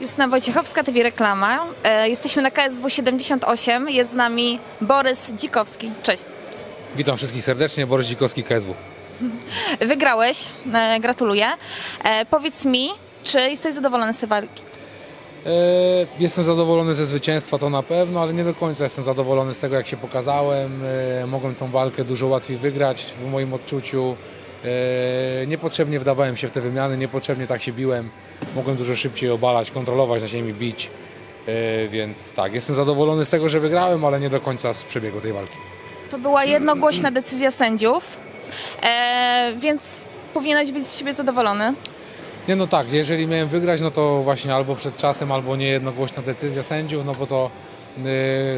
Justyna Wojciechowska, TV Reklama. E, Jesteśmy na KSW 78. Jest z nami Borys Dzikowski. Cześć. Witam wszystkich serdecznie, Borys Dzikowski, KSW. Wygrałeś, e, gratuluję. E, Powiedz mi, czy jesteś zadowolony z tej walki? E, Jestem zadowolony ze zwycięstwa, to na pewno, ale nie do końca jestem zadowolony z tego, jak się pokazałem. E, Mogłem tą walkę dużo łatwiej wygrać w moim odczuciu. E, Niepotrzebnie wdawałem się w te wymiany, niepotrzebnie tak się biłem. Mogłem dużo szybciej obalać, kontrolować na ziemi, bić. E, Więc tak, jestem zadowolony z tego, że wygrałem, ale nie do końca z przebiegu tej walki. To była jednogłośna decyzja sędziów, e, więc powinieneś być z siebie zadowolony. Nie no tak, jeżeli miałem wygrać, no to właśnie albo przed czasem, albo niejednogłośna decyzja sędziów, no bo to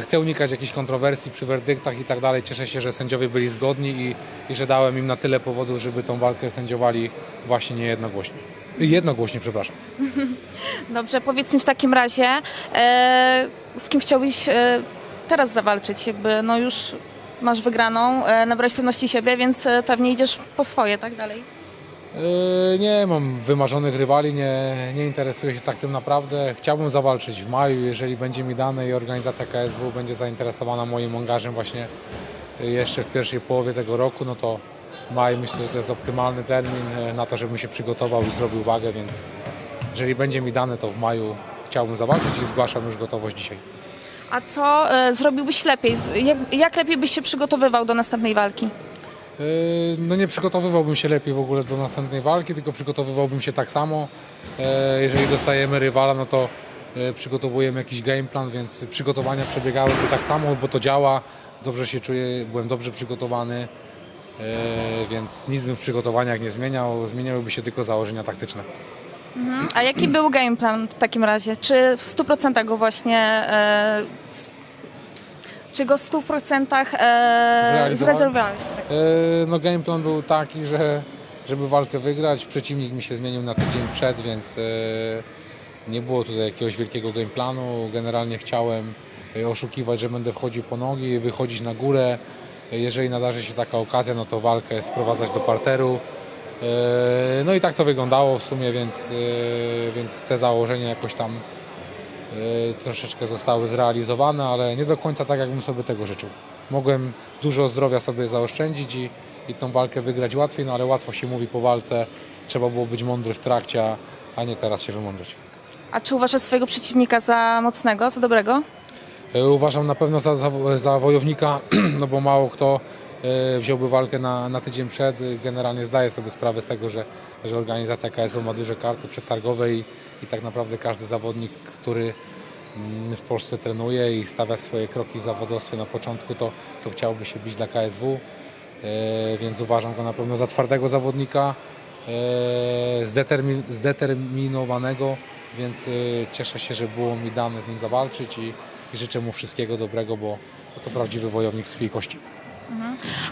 chcę unikać jakichś kontrowersji przy werdyktach i tak dalej. Cieszę się, że sędziowie byli zgodni i, i że dałem im na tyle powodów, żeby tą walkę sędziowali właśnie niejednogłośnie. Y, Jednogłośnie, przepraszam. Dobrze, powiedz mi w takim razie, e, z kim chciałbyś e, teraz zawalczyć? Jakby no już masz wygraną, e, nabrałeś pewności siebie, więc e, pewnie idziesz po swoje, tak dalej. Y, Nie mam wymarzonych rywali, nie, nie interesuję się tak tym naprawdę. Chciałbym zawalczyć w maju, jeżeli będzie mi dane i organizacja KSW będzie zainteresowana moim angażem właśnie y, jeszcze w pierwszej połowie tego roku, no to maj myślę, że to jest optymalny termin y, na to, żebym się przygotował i zrobił wagę, więc jeżeli będzie mi dane, to w maju chciałbym zawalczyć i zgłaszam już gotowość dzisiaj. A co e, zrobiłbyś lepiej? Jak, jak lepiej byś się przygotowywał do następnej walki? Yy, No nie przygotowywałbym się lepiej w ogóle do następnej walki, tylko przygotowywałbym się tak samo. Yy, Jeżeli dostajemy rywala, no to yy, przygotowujemy jakiś game plan, więc przygotowania przebiegałyby tak samo, bo to działa. Dobrze się czuję, byłem dobrze przygotowany, więc nic bym w przygotowaniach nie zmieniał. Zmieniałyby się tylko założenia taktyczne. A jaki był game plan w takim razie? Czy w 100% go właśnie... E, czy go w 100% e, Zrealizowałem? Yy, No game plan był taki, że żeby walkę wygrać, przeciwnik mi się zmienił na tydzień przed, więc yy, nie było tutaj jakiegoś wielkiego game planu. Generalnie chciałem yy, oszukiwać, że będę wchodził po nogi, wychodzić na górę. Jeżeli nadarzy się taka okazja, no to walkę sprowadzać do parteru. No i tak to wyglądało w sumie, więc, więc te założenia jakoś tam troszeczkę zostały zrealizowane, ale nie do końca tak, jakbym sobie tego życzył. Mogłem dużo zdrowia sobie zaoszczędzić i, i tą walkę wygrać łatwiej, no ale łatwo się mówi po walce. Trzeba było być mądry w trakcie, a- nie teraz się wymądrzeć. A czy uważasz swojego przeciwnika za mocnego, za dobrego? E, Uważam na pewno za, za, za wojownika, no bo mało kto e, wziąłby walkę na, na tydzień przed. Generalnie zdaję sobie sprawę z tego, że, że organizacja KSW ma duże karty przetargowe i, i tak naprawdę każdy zawodnik, który w Polsce trenuje i stawia swoje kroki w zawodowstwie na początku, to, to chciałby się bić dla KSW, e, więc uważam go na pewno za twardego zawodnika, e, zdetermin, zdeterminowanego, więc e, cieszę się, że było mi dane z nim zawalczyć i, i życzę mu wszystkiego dobrego, bo, to prawdziwy wojownik z kości.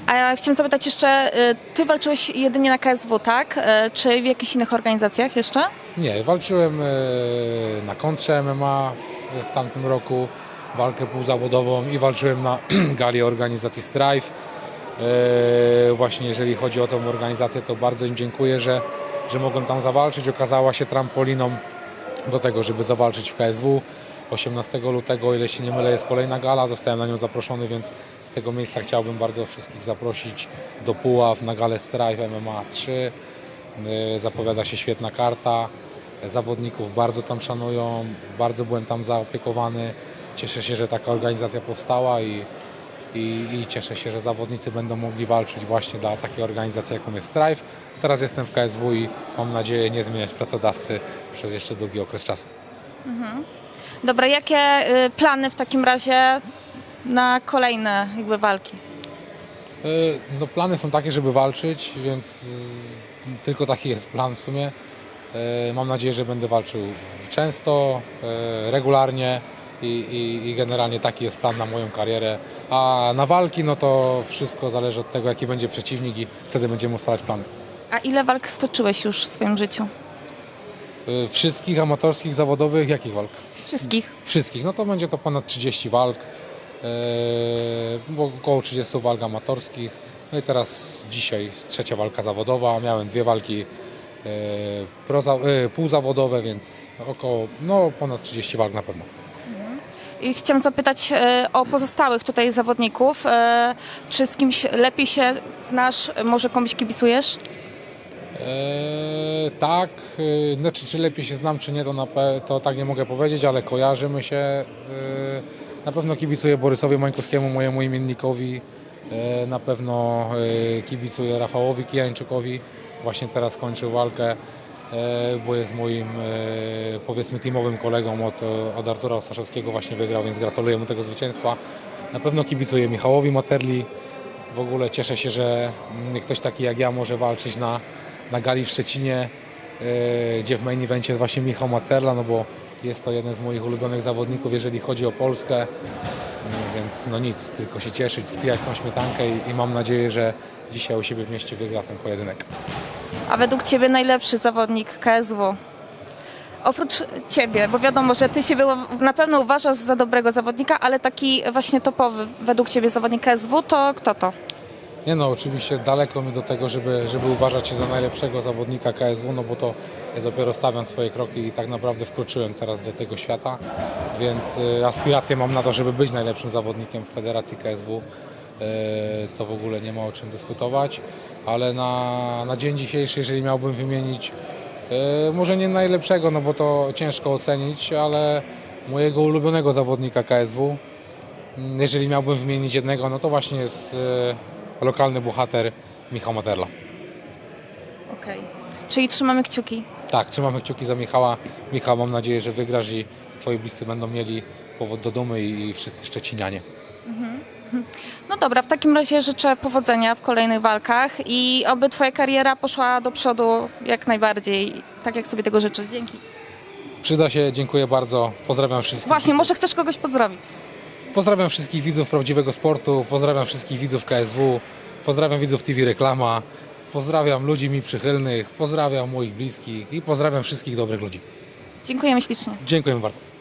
A ja chciałam zapytać jeszcze, ty walczyłeś jedynie na KSW, tak? Czy w jakichś innych organizacjach jeszcze? Nie, walczyłem e, na kontrze MMA w, w tamtym roku, walkę półzawodową i walczyłem na gali organizacji Strive. E, Właśnie jeżeli chodzi o tą organizację, to bardzo im dziękuję, że, że mogłem tam zawalczyć. Okazała się trampoliną do tego, żeby zawalczyć w KSW. 18 lutego, o ile się nie mylę, jest kolejna gala. Zostałem na nią zaproszony, więc z tego miejsca chciałbym bardzo wszystkich zaprosić do Puław na galę Strive MMA 3. Y, Zapowiada się świetna karta. Zawodników bardzo tam szanują, bardzo byłem tam zaopiekowany. Cieszę się, że taka organizacja powstała i, i, i cieszę się, że zawodnicy będą mogli walczyć właśnie dla takiej organizacji, jaką jest Strive. Teraz jestem w KSW i mam nadzieję nie zmieniać pracodawcy przez jeszcze długi okres czasu. Dobra, jakie y, plany w takim razie na kolejne jakby walki? Y, No, plany są takie, żeby walczyć, więc tylko taki jest plan w sumie. Y, Mam nadzieję, że będę walczył często, y, regularnie i, i, i generalnie taki jest plan na moją karierę. A na walki, no to wszystko zależy od tego, jaki będzie przeciwnik i wtedy będziemy ustalać plany. A ile walk stoczyłeś już w swoim życiu? Y, Wszystkich amatorskich, zawodowych, jakich walk? Wszystkich. Wszystkich, no to będzie to ponad 30 walk, yy, około 30 walk amatorskich. No i teraz dzisiaj trzecia walka zawodowa. Miałem dwie walki proza, e, półzawodowe, więc około no, ponad 30 walk na pewno. I chciałam zapytać e, o pozostałych tutaj zawodników. E, Czy z kimś lepiej się znasz, może komuś kibicujesz? Eee, tak, e, znaczy czy lepiej się znam, czy nie, to, na, pe- to tak nie mogę powiedzieć, ale kojarzymy się. E, na pewno kibicuję Borysowi Mańkowskiemu, mojemu imiennikowi. E, na pewno e, kibicuję Rafałowi Kijańczukowi. Właśnie teraz kończy walkę, e, bo jest moim e, powiedzmy teamowym kolegą od, od Artura Ostaszewskiego. Właśnie wygrał, więc gratuluję mu tego zwycięstwa. Na pewno kibicuję Michałowi Materli. W ogóle cieszę się, że mm, ktoś taki jak ja może walczyć na, na gali w Szczecinie, e, gdzie w main evencie właśnie Michał Materla, no bo jest to jeden z moich ulubionych zawodników, jeżeli chodzi o Polskę. Więc no nic, tylko się cieszyć, spijać tą śmietankę i, i mam nadzieję, że dzisiaj u siebie w mieście wygra ten pojedynek. A według Ciebie najlepszy zawodnik KSW? Oprócz Ciebie, bo wiadomo, że Ty siebie na pewno uważasz za dobrego zawodnika, ale taki właśnie topowy według Ciebie zawodnik KSW, to kto to? Nie no, oczywiście daleko mi do tego, żeby, żeby uważać się za najlepszego zawodnika KSW, no bo to ja dopiero stawiam swoje kroki i tak naprawdę wkroczyłem teraz do tego świata, więc y, aspiracje mam na to, żeby być najlepszym zawodnikiem w Federacji KSW. Y, to w ogóle nie ma o czym dyskutować, ale na, na dzień dzisiejszy, jeżeli miałbym wymienić y, może nie najlepszego, no bo to ciężko ocenić, ale mojego ulubionego zawodnika KSW, Mm, jeżeli miałbym wymienić jednego, no to właśnie jest lokalny bohater Michał Materla. Okej. Czyli trzymamy kciuki. Tak, trzymamy kciuki za Michała. Michał, mam nadzieję, że wygrasz i twoi bliscy będą mieli powód do dumy i wszyscy szczecinianie. No dobra, w takim razie życzę powodzenia w kolejnych walkach i oby Twoja kariera poszła do przodu jak najbardziej, tak jak sobie tego życzysz. Dzięki. Przyda się, dziękuję bardzo. Pozdrawiam wszystkich. Właśnie, może chcesz kogoś pozdrowić? Pozdrawiam wszystkich widzów prawdziwego sportu, pozdrawiam wszystkich widzów KSW, pozdrawiam widzów TV Reklama, pozdrawiam ludzi mi przychylnych, pozdrawiam moich bliskich i pozdrawiam wszystkich dobrych ludzi. Dziękujemy ślicznie. Dziękuję bardzo.